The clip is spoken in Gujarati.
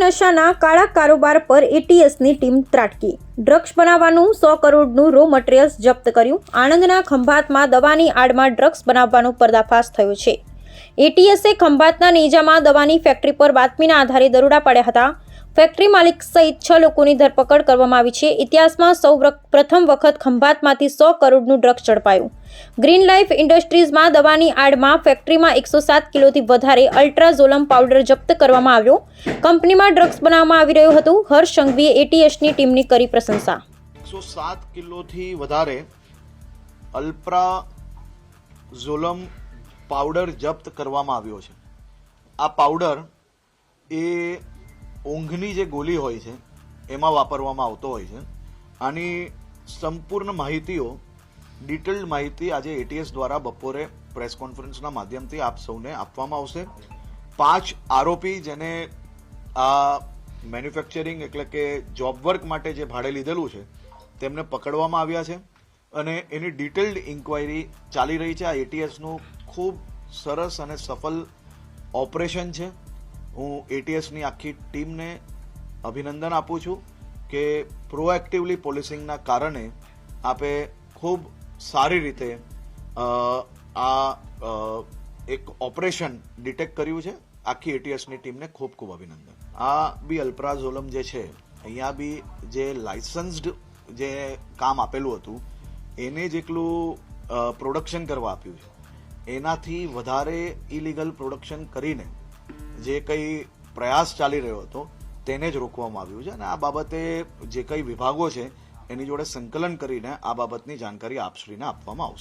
નશાના કાળા કારોબાર પર એટીએસની ટીમ ત્રાટકી. ડ્રગ્સ બનાવવાનું સો કરોડનું રો મટીરિયલ્સ જપ્ત કર્યું. આણંદના ખંભાતમાં દવાની આડમાં ડ્રગ્સ બનાવવાનો પર્દાફાશ થયો છે. એટીએસે ખંભાતના નેજામાં દવાની ફેક્ટરી પર બાતમીના આધારે દરોડા પાડ્યા હતા. ફેક્ટરી માલિક સહિત છ લોકોની ધરપકડ કરવામાં આવી છે. ઇતિહાસમાં સૌ પ્રથમ વખત ખંભાતમાંથી સો કરોડનું ડ્રગ્સ ઝડપાયું. ગ્રીન લાઈફ ઇન્ડસ્ટ્રીઝમાં દવાની આડમાં ફેક્ટરીમાં એકસો સાત કિલોથી વધારે અલ્ટ્રાઝોલમ પાવડર જપ્ત કરવામાં આવ્યો. કંપનીમાં ડ્રગ્સ બનાવવામાં આવી રહ્યું હતું. હર્ષ સંઘવીએ એટીએસની ટીમની કરી પ્રશંસા. એકસો સાત કિલોથી વધારે અલ્પ્રા ઝોલમ પાવડર જપ્ત કરવામાં આવ્યો છે. આ પાવડર એ ઊંઘની જે ગોલી હોય છે, એમાં વાપરવામાં આવતો હોય છે. આની સંપૂર્ણ માહિતીઓ, ડિટેલ્ડ માહિતી આજે એટીએસ દ્વારા બપોરે પ્રેસ કોન્ફરન્સના માધ્યમથી આપ સૌને આપવામાં આવશે. પાંચ આરોપી જેને આ મેન્યુફેક્ચરિંગ એટલે કે જોબ વર્ક માટે જે ભાડે લીધેલું છે, તેમને પકડવામાં આવ્યા છે અને એની ડિટેલ્ડ ઇન્ક્વાયરી ચાલી રહી છે. આ એટીએસનું ખૂબ સરસ અને સફળ ઓપરેશન છે. હું એટીએસની આખી ટીમને અભિનંદન આપું છું કે પ્રોએક્ટિવલી પોલિસિંગના કારણે આપે ખૂબ સારી રીતે આ એક ઓપરેશન ડિટેક્ટ કર્યું છે. આખી એટીએસની ટીમને ખૂબ ખૂબ અભિનંદન. આ બી અલ્પ્રાઝોલમ જે છે, અહીંયા બી જે લાઇસન્સ્ડ જે કામ આપેલું હતું, એને જેટલું પ્રોડક્શન કરવા આપ્યું છે, એનાથી વધારે ઇલીગલ પ્રોડક્શન કરીને જે કંઈ પ્રયાસ ચાલી રહ્યો હતો, તેને જ રોકવામાં આવ્યું છે અને આ બાબતે જે કંઈ વિભાગો છે, એની જોડે સંકલન કરીને આ બાબતની જાણકારી આપશ્રીને આપવામાં આવશે.